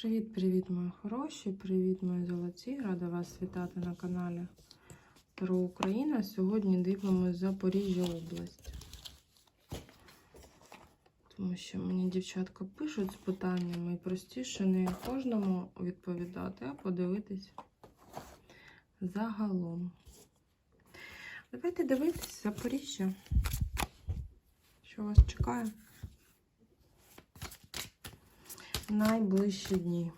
Привіт-привіт, мої хороші! Привіт, мої золоті! Рада вас вітати на каналі Таро Україна. Сьогодні дивимося Запоріжжя область. Тому що мені дівчатка пишуть з питаннями і простіше не кожному відповідати, а подивитись загалом. Давайте дивитись Запоріжжя. Що вас чекає? Найближчі дні.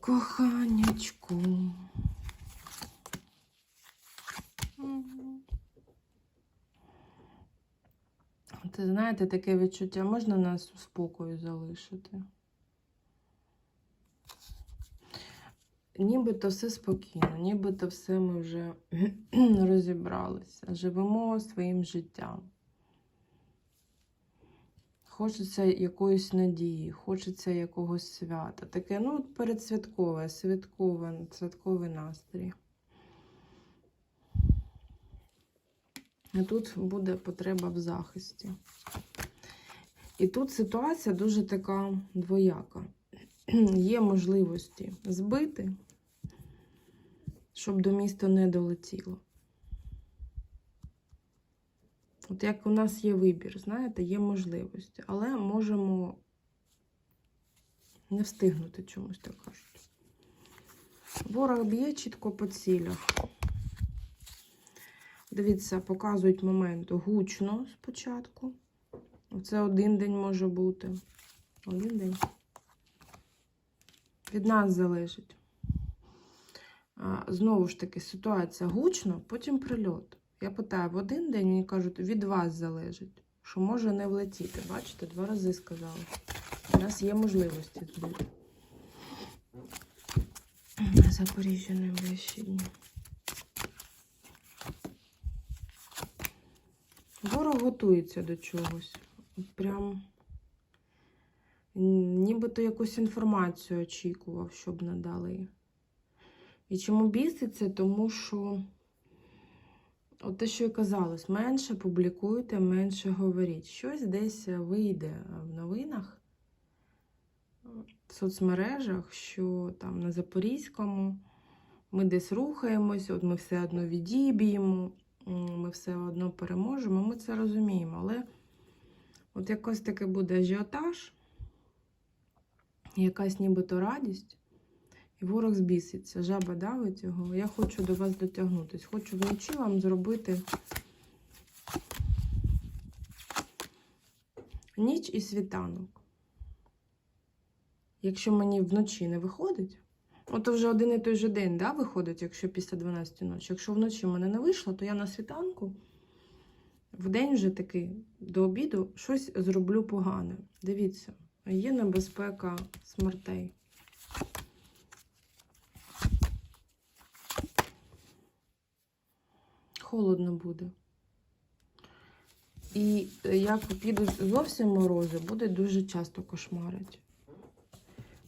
Коханячку. Мгм. Ти знаєте, таке відчуття, можна нас у спокою залишити? Нібито все спокійно, нібито все ми вже розібралися, живемо своїм життям. Хочеться якоїсь надії, хочеться якогось свята. Таке, ну, передсвяткове, святкове, святковий настрій. А тут буде потреба в захисті. І тут ситуація дуже така двояка. Є можливості збити, щоб до міста не долетіло. От як у нас є вибір, знаєте, є можливості, але можемо не встигнути чомусь так кажуть. Ворог б'є чітко по цілях. Дивіться, показують момент гучно спочатку. Це один день може бути. Один день. Від нас залежить. Знову ж таки, ситуація гучно, потім прильот. Я питаю в один день, мені кажуть, від вас залежить, що може не влетіти. Бачите, два рази сказали. У нас є можливості збити. Запоріжжя найближчі дні. Ворог готується до чогось. Прям нібито якусь інформацію очікував, щоб надали. І чому біситься? Тому що, от те, що і казалось, менше публікуйте, менше говоріть. Щось десь вийде в новинах, в соцмережах, що там на Запорізькому ми десь рухаємось, от ми все одно відіб'ємо, ми все одно переможемо, ми це розуміємо. Але от якось таке буде ажіотаж, якась нібито радість. І ворог збіситься, жаба давить його. Я хочу до вас дотягнутися. Хочу вночі вам зробити ніч і світанок. Якщо мені вночі не виходить, от вже один і той же день да, виходить, якщо після 12 ночі. Якщо вночі мене не вийшло, то я на світанку в день вже таки до обіду щось зроблю погане. Дивіться, є небезпека смертей. Холодно буде. І як підуть зовсім морози, буде дуже часто кошмарить.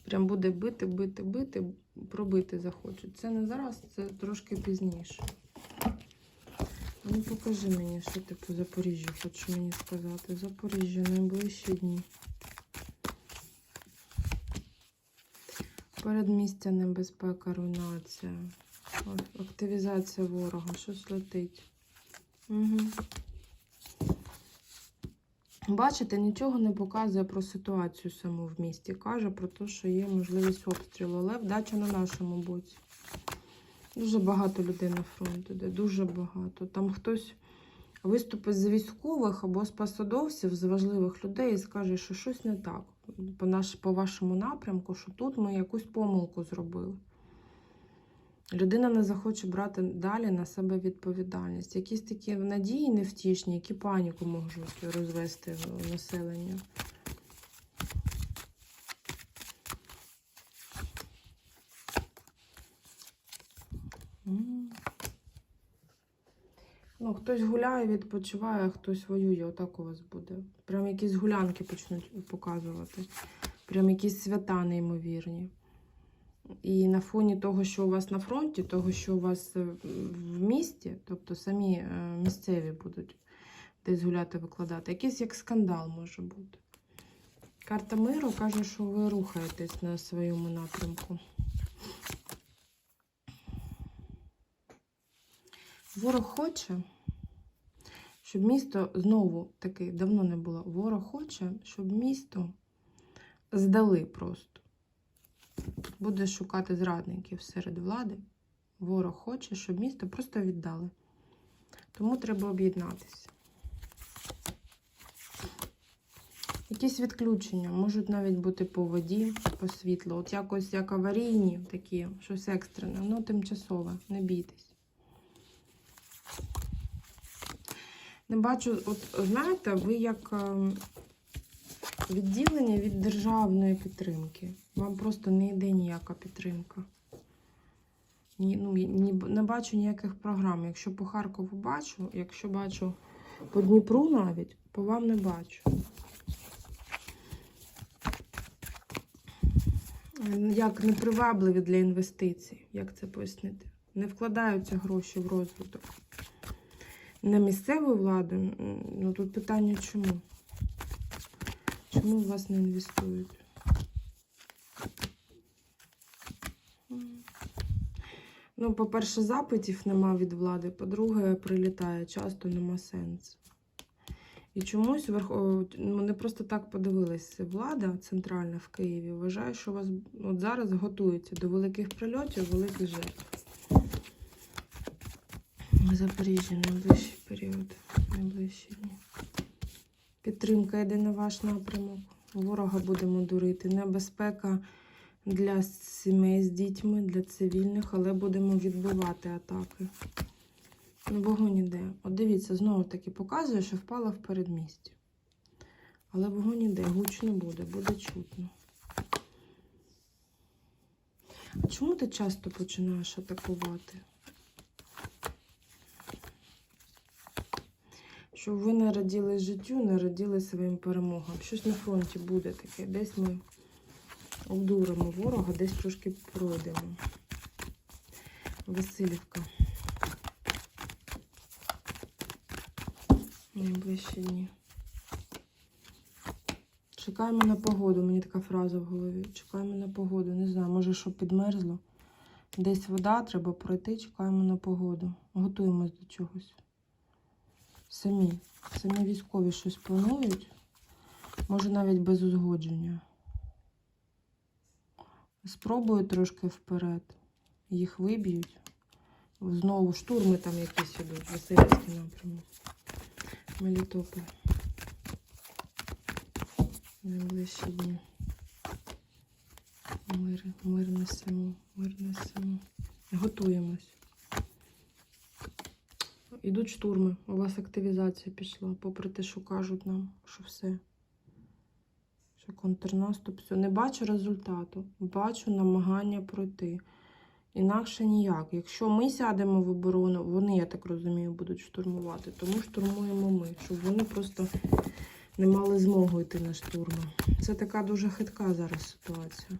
Прям буде бити, бити, бити, пробити захочуть. Це не зараз, це трошки пізніше. Ну, покажи мені, що ти по Запоріжжю хочеш мені сказати. Запоріжжя найближчі дні. Передмістя небезпека, руйнація. Активізація ворога, щось летить. Угу. Бачите, нічого не показує про ситуацію саму в місті. Каже про те, що є можливість обстрілу, але вдача на нашому боці. Дуже багато людей на фронті, де дуже багато. Там хтось виступить з військових або з посадовців, з важливих людей і скаже, що щось не так. По, наш, по вашому напрямку, що тут ми якусь помилку зробили. Людина не захоче брати далі на себе відповідальність. Якісь такі надії невтішні, які паніку можуть розвести в населення. Ну, хтось гуляє, відпочиває, а хтось воює. Отак у вас буде. Прям якісь гулянки почнуть показувати. Прям якісь свята неймовірні. І на фоні того, що у вас на фронті, того, що у вас е, в місті, тобто самі е, місцеві будуть десь гуляти, викладати, якийсь як скандал може бути. Карта миру каже, що ви рухаєтесь на своєму напрямку. Ворог хоче, щоб місто знову таки давно не було. Ворог хоче, щоб місто здали просто. Буде шукати зрадників серед влади. Ворог хоче, щоб місто просто віддали. Тому треба об'єднатися. Якісь відключення можуть навіть бути по воді, по світлу. От якось як аварійні такі, щось екстрене, воно тимчасове, не бійтесь. Не бачу, от знаєте, ви як ем, відділення від державної підтримки. Вам просто не йде ніяка підтримка. Ні, ну, ні, не бачу ніяких програм. Якщо по Харкову бачу, якщо бачу по Дніпру навіть, по вам не бачу. Як непривабливі для інвестицій, як це пояснити? Не вкладаються гроші в розвиток. На місцеву владу, ну тут питання чому? Чому у вас не інвестують? Ну, по-перше, запитів нема від влади, по-друге, прилітає часто нема сенсу. І чомусь верх... ну, просто так подивилися. Влада центральна в Києві вважає, що вас от зараз готується до великих прильотів, великих жертв. Запоріжжя найближчий період, найближчі дні. Підтримка йде на ваш напрямок. Ворога будемо дурити. Небезпека для сімей з дітьми, для цивільних, але будемо відбивати атаки. Ну, вогонь іде. От дивіться, знову таки показує, що впала в передмісті. Але вогонь іде, гучно буде, буде чутно. А чому ти часто починаєш атакувати? Щоб ви не раділи життю, не раділи своїм перемогам. Щось на фронті буде таке. Десь ми обдуримо ворога, десь трошки пройдемо. Васильівка. Найближчі дні. Чекаємо на погоду. Мені така фраза в голові. Чекаємо на погоду. Не знаю, може, що підмерзло. Десь вода, треба пройти, чекаємо на погоду. Готуємось до чогось. Самі. Самі військові щось планують. Може навіть без узгодження. Спробую трошки вперед. Їх виб'ють. Знову штурми там якісь ідуть. Васильівський напрямок. Мелітополь. Найближчі дні. Мир, мир несемо, мир несемо. Готуємось. Ідуть штурми. У вас активізація пішла, попри те, що кажуть нам, що все. Що контрнаступ, все. Не бачу результату. Бачу намагання пройти. Інакше ніяк. Якщо ми сядемо в оборону, вони, я так розумію, будуть штурмувати. Тому штурмуємо ми, щоб вони просто не мали змогу йти на штурми. Це така дуже хитка зараз ситуація.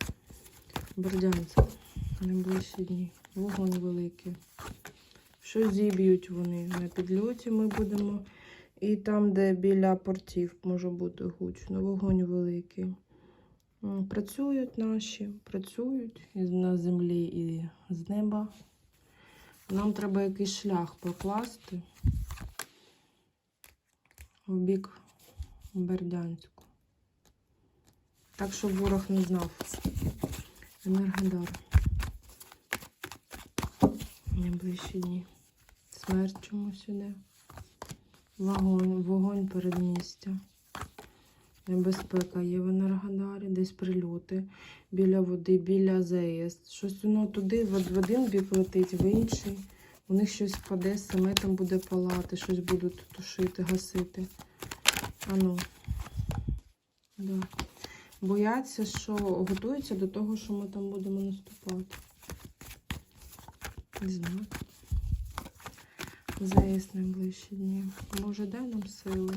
Бердянськ. Найближчі дні. Вогонь великий. Що зіб'ють вони на підльоті ми будемо. І там, де біля портів може бути гучно, вогонь великий. Працюють наші, працюють і на землі, і з неба. Нам треба якийсь шлях прокласти в бік Бердянську. Так, щоб ворог не знав. Енергодар. Найближчі дні. Смерть чомусь іде. Вогонь, вогонь передмістя. Небезпека є в Енергодарі, десь прильоти біля води, біля заїзд. Щось воно туди в один бік летить, в інший. У них щось впаде, саме там буде палати, щось будуть тушити, гасити. Ану. Да. Бояться, що готуються до того, що ми там будемо наступати. Не знаю. Заїзд найближчі дні. Може, дай нам сили?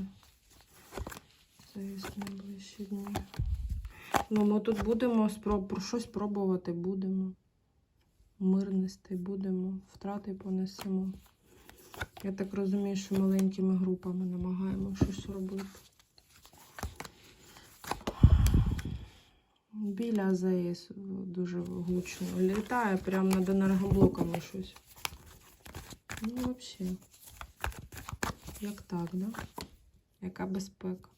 Заїзд найближчі дні. Ну, ми тут будемо спроб... про щось пробувати будемо. Мир нести будемо, втрати понесемо. Я так розумію, що маленькими групами намагаємо щось робити. Біля АЗС дуже гучно. Літає прямо над енергоблоками щось. Ну, взагалі. Як так, да? Яка безпека?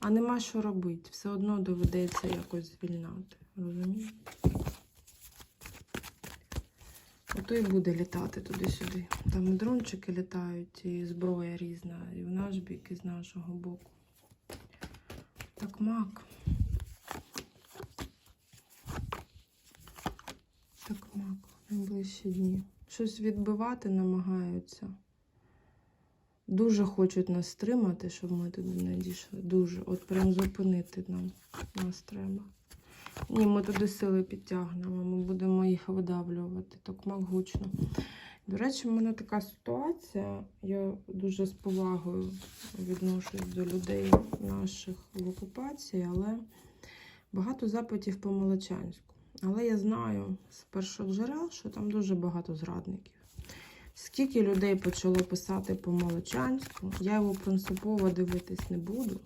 А нема що робити. Все одно доведеться якось звільняти. Розумієте? Ото і буде літати туди-сюди. Там і дрончики літають, і зброя різна, і в наш бік, і з нашого боку. Так, мак. Так, мак, найближчі дні. Щось відбивати намагаються. Дуже хочуть нас стримати, щоб ми туди не дійшли. Дуже. От прям зупинити нам нас треба. Ні, ми туди сили підтягнемо, ми будемо їх видавлювати. Так мак гучно. До речі, в мене така ситуація. Я дуже з повагою відношусь до людей наших в окупації, але багато запитів по Молочанську. Але я знаю з перших джерел, що там дуже багато зрадників. Скільки людей почало писати по Молочанську, я його принципово дивитись не буду.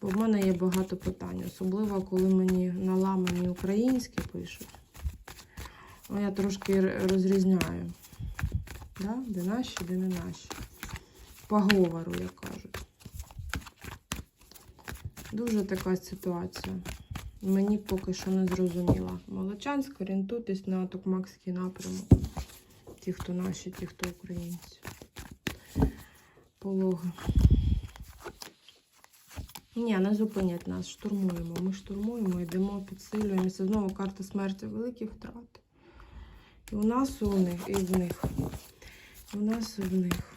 Бо в мене є багато питань, особливо коли мені наламані українські пишуть. Ну, я трошки розрізняю. Да? Де наші, де не наші. По говору, як кажуть. Дуже така ситуація. Мені поки що не зрозуміла. Молочанськ, орієнтуйтесь на Токмакський напрямок. Ті, хто наші, ті, хто українці. Пологи. Ні, не зупинять нас, штурмуємо. Ми штурмуємо, йдемо, підсилюємося. Знову карта смерті, великі втрати. І у нас, і у них, і в них. І у нас, і в них.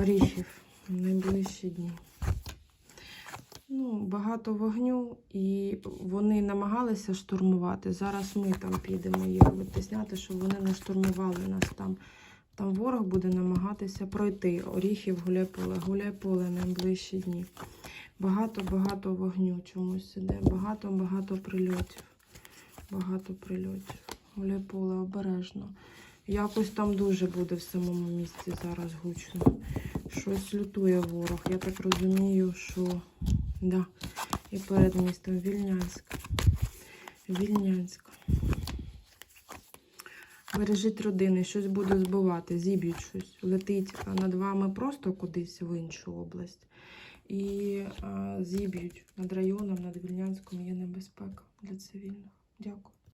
Оріхів в найближчі дні. Ну, багато вогню, і вони намагалися штурмувати. Зараз ми там підемо їх витисняти, щоб вони не штурмували нас там. Там ворог буде намагатися пройти. Оріхів гуляйполе, гуляйполе найближчі дні. Багато-багато вогню чомусь іде. Багато-багато прильотів. Багато прильотів. Гуляйполе обережно. Якось там дуже буде в самому місці зараз гучно. Щось лютує ворог. Я так розумію, що да. і перед містом Вільнянськ. Вільнянськ. Бережіть родини, щось буде збивати, зіб'ють щось, летить над вами просто кудись в іншу область. І зіб'ють над районом, над Вільнянськом є небезпека для цивільних. Дякую.